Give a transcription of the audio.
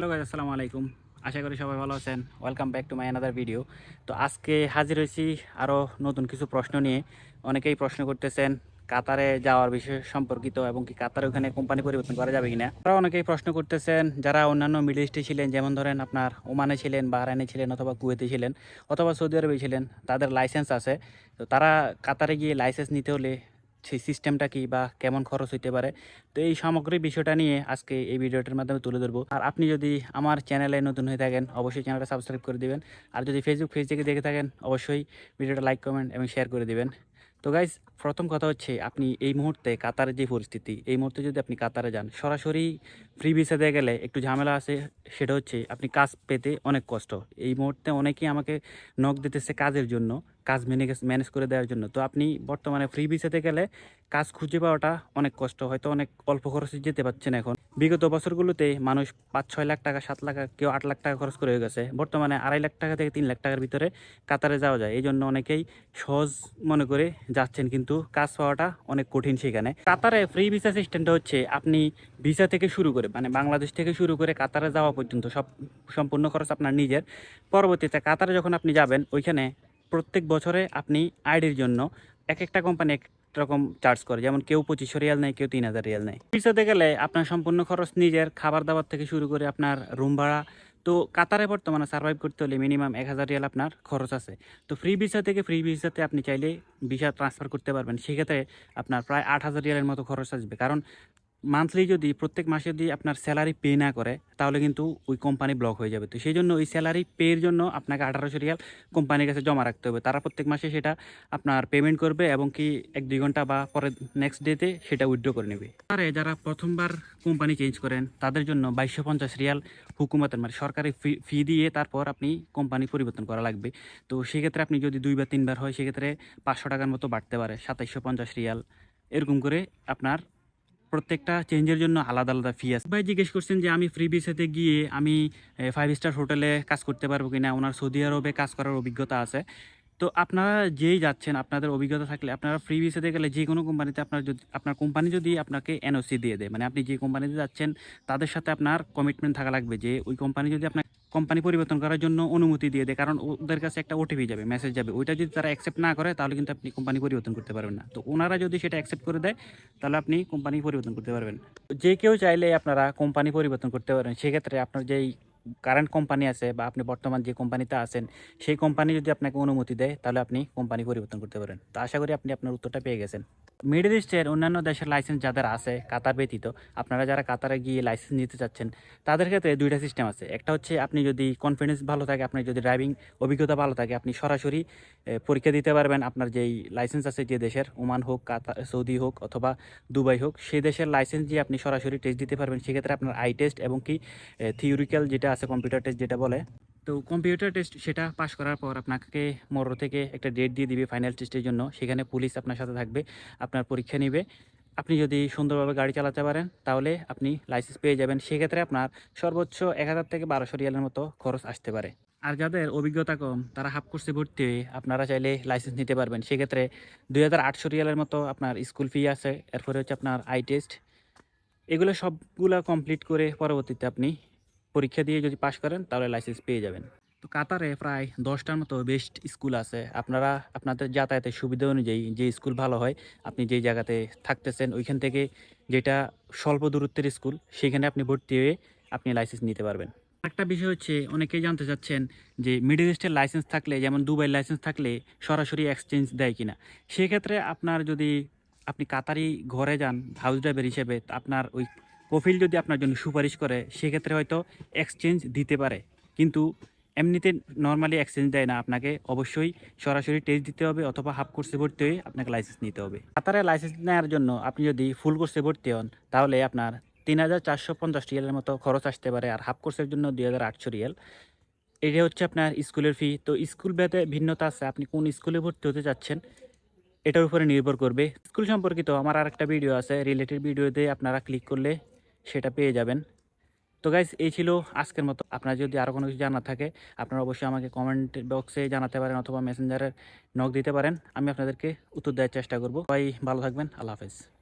Hello guys আসসালামু আলাইকুম। আশা করি সবাই ভালো আছেন। Welcome back to my another video তো আজকে হাজির হয়েছি আরও নতুন কিছু প্রশ্ন নিয়ে। অনেকেই প্রশ্ন করতেছেন, কাতারে যাওয়ার বিষয় সম্পর্কিত এবং কি কাতারে ওখানে কোম্পানি পরিবর্তন করা যাবে কিনা? তারা অনেকেই প্রশ্ন করতেছেন, যারা অন্যান্য মিডল ইস্টে ছিলেন, যেমন ধরেন আপনার ওমানে ছিলেন, বাহরাইনে ছিলেন অথবা কুয়েতে ছিলেন, অথবা সৌদি আরবে ছিলেন, তাদের লাইসেন্স আছে। তো তারা কাতারে গিয়ে লাইসেন্স নিতে হলে সেই সিস্টেমটা কি বা কেমন খরচ হইতে পারে? তো এই সামগ্রিক বিষয়টা নিয়ে আজকে এই ভিডিওটার মাধ্যমে তুলে ধরবো। আর আপনি যদি আমার চ্যানেলে নতুন হয়ে থাকেন, অবশ্যই চ্যানেলটা সাবস্ক্রাইব করে দিবেন। আর যদি ফেসবুক পেজ থেকে দেখে থাকেন, অবশ্যই ভিডিওটা লাইক কমেন্ট এবং শেয়ার করে দিবেন। তো গাইজ প্রথম কথা হচ্ছে আপনি এই মুহূর্তে কাতারের যে পরিস্থিতি, এই মুহূর্তে যদি আপনি কাতারে যান, সরাসরি ফ্রি ভিসা দিয়ে গেলে একটু ঝামেলা আছে। সেটা হচ্ছে আপনি কাজ পেতে অনেক কষ্ট। এই মুহূর্তে অনেকেই আমাকে নখ দিতেছে কাজের জন্য, কাজ ম্যানেজ ম্যানেজ করে দেওয়ার জন্য। তো আপনি বর্তমানে ফ্রি ভিসাতে গেলে কাজ খুঁজে পাওয়াটা অনেক কষ্ট, হয়তো অনেক অল্প খরচে যেতে পারছেন এখন। বিগত বছরগুলোতে মানুষ পাঁচ ছয় লাখ টাকা, সাত লাখ, কেউ আট লাখ টাকা খরচ করে হয়ে গেছে। বর্তমানে আড়াই লাখ টাকা থেকে তিন লাখ টাকার ভিতরে কাতারে যাওয়া যায়। এই জন্য অনেকেই সহজ মনে করে যাচ্ছেন, কিন্তু কাজ পাওয়াটা অনেক কঠিন সেখানে। কাতারে ফ্রি ভিসা সিস্টেমটা হচ্ছে, আপনি ভিসা থেকে শুরু করে মানে বাংলাদেশ থেকে শুরু করে কাতারে যাওয়া পর্যন্ত, সব সম্পূর্ণ খরচ আপনার নিজের। পরবর্তীতে কাতারে যখন আপনি যাবেন, ওইখানে প্রত্যেক বছরে আপনি আইডির জন্য এক একটা কোম্পানি এক রকম চার্জ করে। যেমন কেউ পঁচিশশো রিয়াল নেয়, কেউ তিন হাজার রিয়াল নেয়। পিসাতে গেলে আপনার সম্পূর্ণ খরচ নিজের, খাবার দাবার থেকে শুরু করে আপনার রুম ভাড়া। তো কাতারে বর্তমানে সার্ভাইভ করতে হলে মিনিমাম এক হাজার রিয়াল আপনার খরচ আছে। তো ফ্রি ভিসা থেকে ফ্রি ভিসাতে আপনি চাইলে ভিসা ট্রান্সফার করতে পারবেন। সেক্ষেত্রে আপনার প্রায় আট হাজার রিয়ালের মতো খরচ আসবে। কারণ মান্থলি যদি প্রত্যেক মাসে যদি আপনার স্যালারি পে না করে, তাহলে কিন্তু ওই কোম্পানি ব্লক হয়ে যাবে। তো সেই জন্য ওই স্যালারি পের জন্য আপনাকে আঠারোশো রিয়াল কোম্পানির কাছে জমা রাখতে হবে। তারা প্রত্যেক মাসে সেটা আপনার পেমেন্ট করবে এবং কি এক দুই ঘণ্টা বা পরে নেক্সট ডেতে সেটা উইথড্র করে নেবে। আরে যারা প্রথমবার কোম্পানি চেঞ্জ করেন, তাদের জন্য বাইশশো পঞ্চাশ রিয়াল হুকুমতের মানে সরকারি ফি ফি দিয়ে তারপর আপনি কোম্পানি পরিবর্তন করা লাগবে। তো সেক্ষেত্রে আপনি যদি দুই বা তিনবার হয়, সেক্ষেত্রে পাঁচশো টাকার মতো বাড়তে পারে, সাতাইশশো পঞ্চাশ রিয়াল। এরকম করে আপনার প্রত্যেকটা চেঞ্জের জন্য আলাদা আলাদা ফি আছে। ভাই জিজ্ঞেস করছেন যে আমি ফ্রি ভিসাতে গিয়ে আমি ফাইভ স্টার হোটেলে কাজ করতে পারব কিনা? ওনার সৌদি আরবে কাজ করার অভিজ্ঞতা আছে। তো আপনারা যেই যাচ্ছেন, আপনাদের অভিজ্ঞতা থাকলে আপনারা ফ্রি ভিসাতে গেলে যে কোনো কোম্পানিতে আপনার যদি, আপনার কোম্পানি যদি আপনাকে এনওসি দিয়ে দেয় মানে আপনি যে কোম্পানিতে যাচ্ছেন, তাদের সাথে আপনার কমিটমেন্ট থাকা লাগবে যে ওই কোম্পানি যদি আপনার কোম্পানি পরিবর্তন করার জন্য অনুমতি দিয়ে দেয়, কারণ ওদের কাছে একটা ওটিপি যাবে মেসেজ যাবে। ওইটা যদি তারা অ্যাকসেপ্ট না করে, তাহলে কিন্তু আপনি কোম্পানি পরিবর্তন করতে পারবেন না। তো ওনারা যদি সেটা অ্যাকসেপ্ট করে দেয়, তাহলে আপনি কোম্পানি পরিবর্তন করতে পারবেন। যে কেউ চাইলে আপনারা কোম্পানি পরিবর্তন করতে পারেন। সেক্ষেত্রে আপনার যেই কারেন্ট কোম্পানি আছে বা আপনি বর্তমান যে কোম্পানিতে আছেন, সেই কোম্পানি যদি আপনাকে অনুমতি দেয়, তাহলে আপনি কোম্পানি পরিবর্তন করতে পারেন। তো আশা করি আপনি আপনার উত্তরটা পেয়ে গেছেন। মিডল ইস্টের অন্যান্য দেশের লাইসেন্স যাদের আছে কাতার ব্যতীত, আপনারা যারা কাতারে গিয়ে লাইসেন্স নিতে চাচ্ছেন, তাদের ক্ষেত্রে দুইটা সিস্টেম আছে। একটা হচ্ছে আপনি যদি কনফিডেন্স ভালো থাকে আপনার যদি ড্রাইভিং অভিজ্ঞতা ভালো থাকে, আপনি সরাসরি পরীক্ষা দিতে পারবেন আপনার যেই লাইসেন্স আছে যে দেশের, ওমান হোক কাতার সৌদি হোক অথবা দুবাই হোক, সেই দেশের লাইসেন্স দিয়ে আপনি সরাসরি টেস্ট দিতে পারবেন। সেক্ষেত্রে আপনার আই টেস্ট এবং কি থিওরিক্যাল যেটা আছে কম্পিউটার টেস্ট যেটা বলে। তো কম্পিউটার টেস্ট সেটা পাশ করার পর আপনাকে মোড় থেকে একটা ডেট দিয়ে দিবে ফাইনাল টেস্টের জন্য। সেখানে পুলিশ আপনার সাথে থাকবে, আপনার পরীক্ষা নেবে। আপনি যদি সুন্দরভাবে গাড়ি চালাতে পারেন, তাহলে আপনি লাইসেন্স পেয়ে যাবেন। সেক্ষেত্রে আপনার সর্বোচ্চ এক হাজার থেকে বারোশো রিয়ালের মতো খরচ আসতে পারে। আর যাদের অভিজ্ঞতা কম, তারা হাফ কোর্সে ভর্তি হয়ে আপনারা চাইলে লাইসেন্স নিতে পারবেন। সেক্ষেত্রে দুই হাজার আটশো রিয়ালের মতো আপনার স্কুল ফি আছে। এরপরে হচ্ছে আপনার আই টেস্ট এগুলো সবগুলো কমপ্লিট করে পরবর্তীতে আপনি পরীক্ষা দিয়ে যদি পাশ করেন, তাহলে লাইসেন্স পেয়ে যাবেন। তো কাতারে প্রায় দশটার মতো বেস্ট স্কুল আছে। আপনারা, আপনাদের যাতায়াতের সুবিধা অনুযায়ী যে স্কুল ভালো হয়, আপনি যেই জায়গাতে থাকতেছেন, ওইখান থেকে যেটা স্বল্প দূরত্বের স্কুল সেখানে আপনি ভর্তি হয়ে আপনি লাইসেন্স নিতে পারবেন। একটা বিষয় হচ্ছে, অনেকেই জানতে চাচ্ছেন যে মিডল ইস্টের লাইসেন্স থাকলে, যেমন দুবাই লাইসেন্স থাকলে, সরাসরি এক্সচেঞ্জ দেয় কিনা? সেক্ষেত্রে আপনার যদি আপনি কাতারি ঘরে যান হাউস ড্রাইভার হিসেবে, আপনার ওই কফিল যদি আপনার জন্য সুপারিশ করে, সেক্ষেত্রে হয়তো এক্সচেঞ্জ দিতে পারে। কিন্তু এমনিতে নর্মালি এক্সচেঞ্জ দেয় না। আপনাকে অবশ্যই সরাসরি টেস্ট দিতে হবে অথবা হাফ কোর্সে ভর্তি হয়ে আপনাকে লাইসেন্স নিতে হবে। কাতারে লাইসেন্স নেওয়ার জন্য আপনি যদি ফুল কোর্সে ভর্তি হন, তাহলে আপনার তিন হাজার চারশো পঞ্চাশ রিয়ালের মতো খরচ আসতে পারে। আর হাফ কোর্সের জন্য দুই হাজার আটশো রিয়াল। এটা হচ্ছে আপনার স্কুলের ফি। তো স্কুল ভেদে ভিন্নতা আছে। আপনি কোন স্কুলে ভর্তি হতে চাচ্ছেন, এটার উপরে নির্ভর করবে। স্কুল সম্পর্কিত আমার আর একটা ভিডিও আছে। রিলেটেড ভিডিওতে আপনারা ক্লিক করলে সেটা পেয়ে যাবেন। তো গাইজ এই ছিল আজকের মতো। আপনার যদি আরও কোনো কিছু জানা থাকে, আপনারা অবশ্যই আমাকে কমেন্ট বক্সে জানাতে পারেন অথবা মেসেঞ্জারের নক দিতে পারেন। আমি আপনাদেরকে উত্তর দেওয়ার চেষ্টা করব। সবাই ভালো থাকবেন। আল্লাহ হাফেজ।